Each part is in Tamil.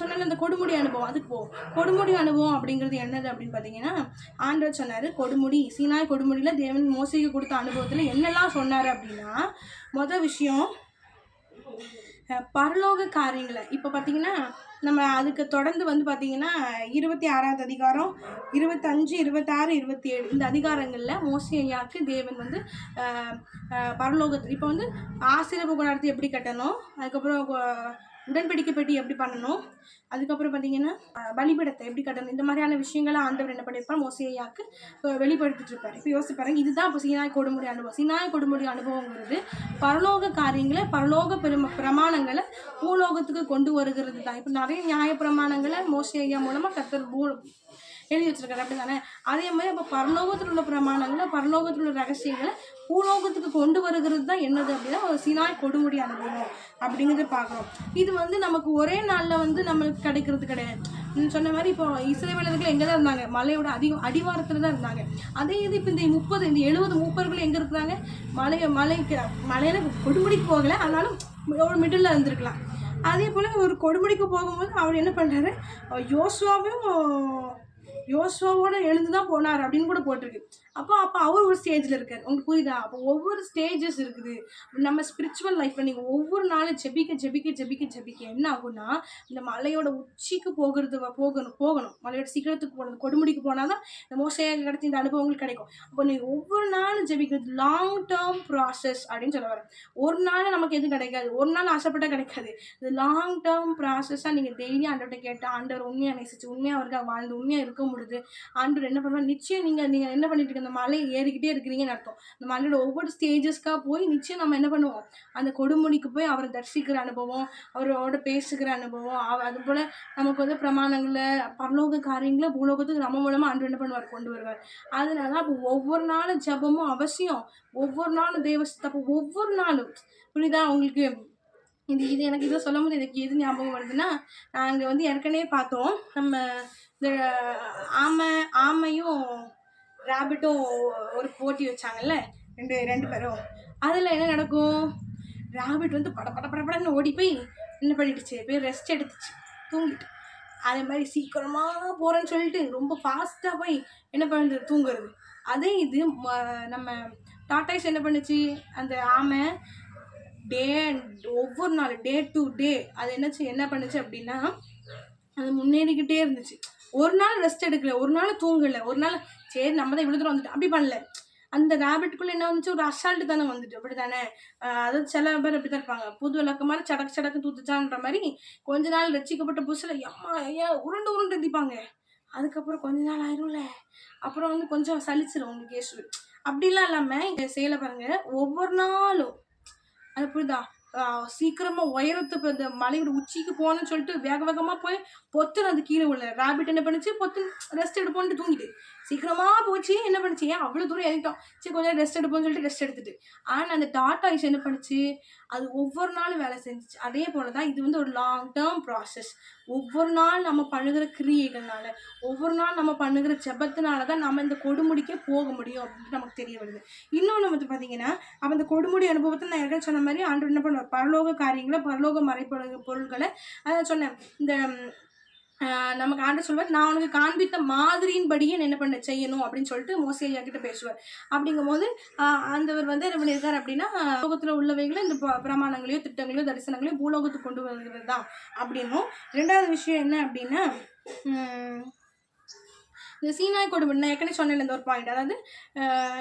சொன்னேன் இந்த கொடுமுடி அனுபவம் அதுக்கு போ கொடுமுடி அனுபவம் அப்படிங்கிறது என்னது அப்படின்னு பார்த்தீங்கன்னா ஆண்டவர் சொன்னார் கொடுமுடி சீனாய் கொடுமுடியில் தேவன் மோசிக்கு கொடுத்த அனுபவத்தில் என்னெல்லாம் சொன்னார் அப்படின்னா மொதல் விஷயம் பரலோக காரியங்களை இப்போ பார்த்தீங்கன்னா நம்ம அதுக்கு தொடர்ந்து வந்து பார்த்தீங்கன்னா இருபத்தி ஆறாவது அதிகாரம் இருபத்தஞ்சு இருபத்தாறு இருபத்தி ஏழு இந்த அதிகாரங்களில் மோசி ஐயாவுக்கு தேவன் வந்து பரலோகத்து இப்போ வந்து ஆசிரியர் கூடாரத்தை எப்படி கட்டணும்? அதுக்கப்புறம் உடன்படிக்கை பெட்டி எப்படி பண்ணணும்? அதுக்கப்புறம் பார்த்தீங்கன்னா அஹ், எப்படி கட்டணும்? இந்த மாதிரியான விஷயங்களை ஆண்டவர் என்ன பண்ணியிருப்பார் மோசையாக்கு வெளிப்படுத்திட்டு இருப்பார் இப்போ யோசிச்சு பாருங்க. இதுதான் இப்போ சீனாய் கொடுமுடி அனுபவம். சீனாய் கொடுமுடி அனுபவங்கிறது பரலோக காரியங்களை பரலோக பெரும பிரமாணங்களை பூலோகத்துக்கு கொண்டு வருகிறது தான் இப்போ நிறைய நியாய பிரமாணங்களை மோசையா மூலமாக கத்தர் பூ எழுதி வச்சிருக்காரு. அப்படி தானே அதே மாதிரி அப்போ பரலோகத்தில் உள்ள பிரமாணங்களை பரலோகத்தில் உள்ள ரகசியங்களை பூலோகத்துக்கு கொண்டு வருகிறது தான் என்னது அப்படின்னா ஒரு சினாய் கொடுமுடி அனுபவம் அப்படிங்கிறத பார்க்குறோம். இது வந்து நமக்கு ஒரே நாளில் வந்து நம்மளுக்கு கிடைக்கிறது கிடையாது. சொன்ன மாதிரி இப்போ இசைவேலர்கள் எங்கே தான் இருந்தாங்க? மலையோட அடி அடிவாரத்தில் தான் இருந்தாங்க. அதே இது இப்போ இந்த முப்பது இந்த எழுபது மூப்பர்கள் எங்கே இருக்கிறாங்க? மலை மலைக்கு மலையில் கொடுமுடிக்கு போகலை. ஆனாலும் ஒரு மிடில் இருந்திருக்கலாம். அதே போல் ஒரு கொடுமுடிக்கு போகும்போது அவர் என்ன பண்ணுறாரு யோசுவாவையும் யோசுவாவோட எழுந்து தான் போனார் அப்படின்னு கூட போட்டிருக்கு. அப்போ அப்போ அவர் ஒரு ஸ்டேஜில் இருக்கார். உங்களுக்கு புரியுதா? அப்போ ஒவ்வொரு ஸ்டேஜஸ் இருக்குது. நம்ம ஸ்பிரிச்சுவல் லைஃப்பில் நீங்கள் ஒவ்வொரு நாளும் ஜெபிக்க ஜெபிக்க ஜெபிக்க ஜெபிக்க என்ன ஆகும்னா இந்த மலையோட உச்சிக்கு போகிறது போகணும் போகணும். மலையோட சீக்கிரத்துக்கு போகணும் கொடுமுடிக்கு போனால் தான் இந்த மோசையாக கிடைச்ச இந்த அனுபவங்கள் கிடைக்கும். அப்போ நீங்கள் ஒவ்வொரு நாளும் ஜெபிக்கிறது லாங் டேர்ம் ப்ராசஸ் அப்படின்னு சொல்ல வரேன் ஒரு நாள் நமக்கு எதுவும் கிடைக்காது. ஒரு நாள் ஆசைப்பட்டால் கிடைக்காது. இது லாங் டேர்ம் ப்ராசஸாக நீங்கள் டெய்லி ஆண்டவர்கிட்ட கேட்டால் ஆண்டவர் உண்மையாக நேசிச்சு உண்மையாக அவருக்காக வாழ்ந்து உண்மையாக இருக்கும் முடியுது ஆண்டவர் என்ன பண்ணுவார்? நிச்சயம் நீங்கள் நீங்கள் என்ன பண்ணிட்டு இருக்க இந்த மலை ஏறிக்கிட்டே இருக்கிறீங்கன்னு அர்த்தம். இந்த மலையோட ஒவ்வொரு ஸ்டேஜஸ்க்காக போய் நிச்சயம் நம்ம என்ன பண்ணுவோம்? அந்த கொடுமுடிக்கு போய் அவரை தரிசிக்கிற அனுபவம் அவரோட பேசுகிற அனுபவம் அவ- அது போல் நமக்கு வந்து பிரமாணங்களை பரலோக காரியங்களை பூலோகத்துக்கு நம்ம மூலமாக ஆண்டு என்ன பண்ணுவார்? கொண்டு வருவார். அதனால அப்போ ஒவ்வொரு நாளும் ஜெபமும் அவசியம். ஒவ்வொரு நாளும் தேவ அப்போ ஒவ்வொரு நாளும் புரியுதா? உங்களுக்கு இது இது எனக்கு இதை சொல்லும் போது எனக்கு எது ஞாபகம் வருதுன்னா நாங்கள் வந்து ஏற்கனவே பார்த்தோம். நம்ம இந்த ஆமை ஆமையும் ரேபிட்டும் ஒரு போட்டி வச்சாங்கல்ல? ரெண்டு ரெண்டு பேரும். அதில் என்ன நடக்கும்? ரேபிட் வந்து பட பட படப்படன்னு ஓடி போய் என்ன பண்ணிடுச்சு? போய் ரெஸ்ட் எடுத்துச்சு. தூங்கிட்டு. அதே மாதிரி சீக்கிரமாக போகிறேன்னு சொல்லிட்டு ரொம்ப ஃபாஸ்ட்டாக போய் என்ன பண்ணுறது தூங்குறது. அதே இது ம- நம்ம டாட்டாய்ஸ் என்ன பண்ணுச்சு? அந்த ஆமை டே ஒவ்வொரு நாள் டே டு டே அது என்னச்சு என்ன பண்ணுச்சு அப்படின்னா அது முன்னேறிக்கிட்டே இருந்துச்சு. ஒரு நாள் ரெஸ்ட் எடுக்கல ஒரு நாள் தூங்கல ஒரு நாள் சரி நம்ம தான் இவ்வளோ தூரம் வந்துட்டு அப்படி பண்ணல. அந்த ரேபிட்குள்ளே என்ன வந்துச்சு? ஒரு அசால்ட்டு தானே வந்துட்டு அப்படி தானே அதாவது சில பேர் அப்படி தான் இருப்பாங்க. புது விளக்க மாதிரி சடக்கு சடக்கு தூத்துச்சான்ற மாதிரி கொஞ்ச நாள் ரசிக்கப்பட்ட புதுசில் எம்மா ஐயா உருண்டு உருண்டு எந்திப்பாங்க. அதுக்கப்புறம் கொஞ்ச நாள் ஆயிரும்ல. அப்புறம் வந்து கொஞ்சம் சலிச்சிடும் உங்களுக்கு இயேசு அப்படிலாம் இல்லாமல் இங்கே செயலை பாருங்கள் ஒவ்வொரு நாளும் அது புரியுதா? சீக்கிரமாக சீக்கிரமா உயரத்துக்கு அந்த மலையோட உச்சிக்கு போகணும்னு சொல்லிட்டு வேக வேகமாக போய் பொத்துன்னு அது கீழே உள்ள ராபிட் என்ன பண்ணுச்சு? பொத்து ரெஸ்ட் எடுப்போம்னு தூங்கிட்டு. சீக்கிரமாக போச்சு. என்ன பண்ணுச்சு? ஏன் அவ்வளோ தூரம் இறங்கிட்டோம். சரி கொஞ்சம் ரெஸ்ட் எடுப்போம்னு சொல்லிட்டு ரெஸ்ட் எடுத்துட்டு. ஆனால் அந்த டாட்டா ஐஸ் என்ன பண்ணுச்சு? அது ஒவ்வொரு நாளும் வேலை செஞ்சிச்சு. அதே போல தான் இது வந்து ஒரு லாங் டேர்ம் ப்ராசஸ் ஒவ்வொரு நாள் நம்ம பண்ணுகிற கிரியைகள்னால ஒவ்வொரு நாள் நம்ம பண்ணுகிற ஜெபத்தினால தான் நம்ம இந்த கொடுமுடிக்கே போக முடியும் அப்படின்னு நமக்கு தெரிய வருது. இன்னொன்று வந்து பார்த்தீங்கன்னா அப்போ இந்த கொடுமுடி அனுபவத்தை நான் ஏற்கனவே சொன்ன மாதிரி ஆண்டு என்ன பண்ணுவார்? பரலோக காரியங்களை பரலோக மறைப்பொருள் பொருள்களை அதான் சொன்னேன். இந்த நமக்கு ஆண்டு சொல்வார் நான் உனக்கு காண்பித்த மாதிரியின்படியே என்ன பண்ண செய்யணும்? அப்படின்னு சொல்லிட்டு மோசி ஐயா கிட்ட பேசுவார். அப்படிங்கும்போது போது அந்தவர் வந்து என்ன பண்ணியிருக்கார் அப்படின்னா லோகத்தில் உள்ளவைகளை இந்த பிரமாணங்களையோ திட்டங்களையோ தரிசனங்களையோ பூலோகத்துக்கு கொண்டு வருகிறது தான் அப்படின்னும். ரெண்டாவது விஷயம் என்ன அப்படின்னா இந்த சீனாய் கொடுமை. நான் ஏற்கனவே சொன்னேன் இந்த ஒரு பாயிண்ட் அதாவது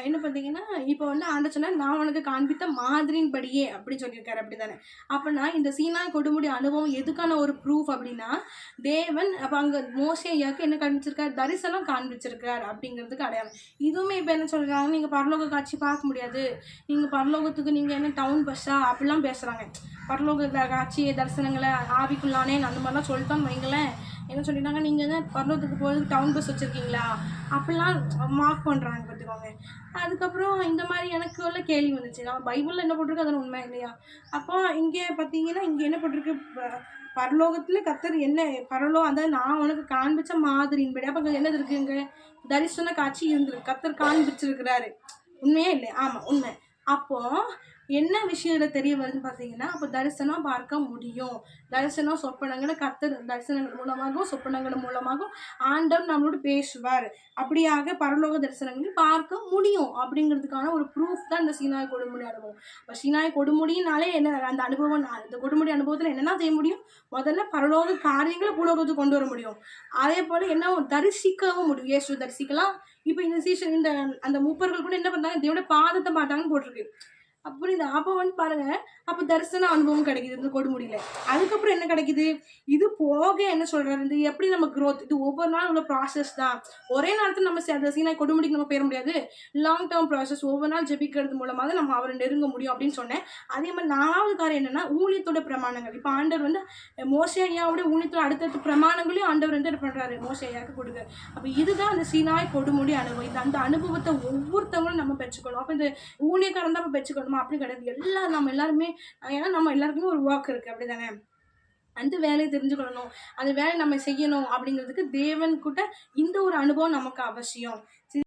என்ன பார்த்தீங்கன்னா இப்போ வந்து ஆண்டு நான் உனக்கு காண்பித்த மாதிரின்படியே அப்படின்னு சொல்லியிருக்காரு. அப்படி தானே அப்போனா இந்த சீனாய் கொடுமுடி அனுபவம் எதுக்கான ஒரு ப்ரூஃப் அப்படின்னா தேவன் அப்போ அங்கே மோசே ஐயாவுக்கு என்ன காண்பிச்சிருக்கார்? தரிசனம் காண்பிச்சிருக்கார் அப்படிங்கிறதுக்கு அடையாளம். இதுவுமே இப்போ என்ன சொல்கிறாங்க நீங்கள் பரலோக காட்சி பார்க்க முடியாது. நீங்கள் பரலோகத்துக்கு நீங்கள் என்ன டவுன் பஸ்ஸா அப்படிலாம் பேசுகிறாங்க பரலோக காட்சி தரிசனங்களை ஆவிக்குள்ளானே அந்த மாதிரிலாம் சொல்லிட்டோன்னு வைங்களேன். என்ன சொல்லிட்டாங்க நீங்கள் என்ன பர்வத்துக்கு போகிறதுக்கு டவுன் பஸ் வச்சுருக்கீங்களா? அப்படிலாம் மார்க் பண்ணுறாங்க பார்த்துக்கோங்க அதுக்கப்புறம் இந்த மாதிரி எனக்கு உள்ள கேள்வி வந்துச்சு. நான் பைபிளில் என்ன போட்டிருக்கு அதில் உண்மை இல்லையா? அப்போ இங்கே பார்த்தீங்கன்னா இங்கே என்ன போட்டிருக்கு? ப- பரலோகத்தில் கத்தர் என்ன பரலோ அதாவது நான் உனக்கு காண்பிச்ச மாதிரின்படி அப்போ அங்கே என்னது இருக்குங்க தரிசன காட்சி இருந்திருக்கு. கத்தர் காண்பிச்சிருக்கிறாரு. உண்மையே இல்லை ஆமாம் உண்மை. அப்போ என்ன விஷயம் தெரிய வருதுன்னு பார்த்தீங்கன்னா அப்போ தரிசனம் பார்க்க முடியும். தரிசனம் சொப்பனங்களை கர்த்தர் தரிசனங்கள் மூலமாகவும் சொப்பனங்கள் மூலமாகவும் ஆண்டவர் நம்மளோட பேசுவார். அப்படியாக பரலோக தரிசனங்கள் பார்க்க முடியும் அப்படிங்கிறதுக்கான ஒரு ப்ரூஃப் தான் இந்த சீனாய் கொடுமுடி அனுபவம். இப்போ சீனாய் கொடுமுடினாலே என்ன அந்த அனுபவம் அந்த கொடுமுடி அனுபவத்தில் என்னென்ன செய்ய முடியும்? முதல்ல பரலோக காரியங்களை பூலோகத்துக்கு கொண்டு வர முடியும். அதே போல் என்ன தரிசிக்கவும் முடியும். இயேசு தரிசிக்கலாம். இப்போ இந்த சீசன் இந்த அந்த மூப்பர்கள் கூட என்ன பண்ணாங்க தேவனோட பாதத்தை பார்த்தாங்கன்னு போட்டிருக்கு. அப்படி இந்த அப்போ வந்து பாருங்க. அப்போ தரிசன அனுபவம் கிடைக்குது இந்த கொடுமுடியில. அதுக்கப்புறம் என்ன கிடைக்குது? இது போக என்ன சொல்றாரு? இது எப்படி நம்ம க்ரோத் இது ஒவ்வொரு நாள் உள்ள ப்ராசஸ் தான். ஒரே நேரத்தில் நம்ம சே- அந்த கொடுமுடிக்கு நம்ம போயிட முடியாது. லாங் டேர்ம் ப்ராசஸ் ஒவ்வொரு நாள் ஜெபிக்கிறது மூலமாக தான் நம்ம அவரை நெருங்க முடியும் அப்படின்னு சொன்னேன். அதே மாதிரி நாலாவது காரியம் என்னன்னா ஊழியத்தோட பிரமாணங்கள். இப்போ ஆண்டவர் வந்து மோசையாவோட ஊழியத்தோட அடுத்தடுத்த பிரமாணங்களையும் ஆண்டவர் வந்து என்ன பண்றாரு? மோசையாக்கு கொடுக்க அப்போ இதுதான் அந்த சீனாய் கொடுமுடி அனுபவம். இந்த அந்த அனுபவத்தை ஒவ்வொருத்தவங்களும் நம்ம பெற்றுக்கணும். அப்போ இந்த ஊழியக்காரன் தான் பெற்றுக்கணும். பெற்றுக்கணுமா அப்படி கிடையாது. எல்லா நம்ம எல்லாருமே ஏன்னா நம்ம எல்லாருக்குமே ஒரு ஒர்க் இருக்குது அப்படி தானே அந்த வேலையை தெரிஞ்சுக்கொள்ளணும் அந்த வேலையை நம்ம செய்யணும் அப்படிங்கிறதுக்கு தேவன் கூட்ட இந்த ஒரு அனுபவம் நமக்கு அவசியம்.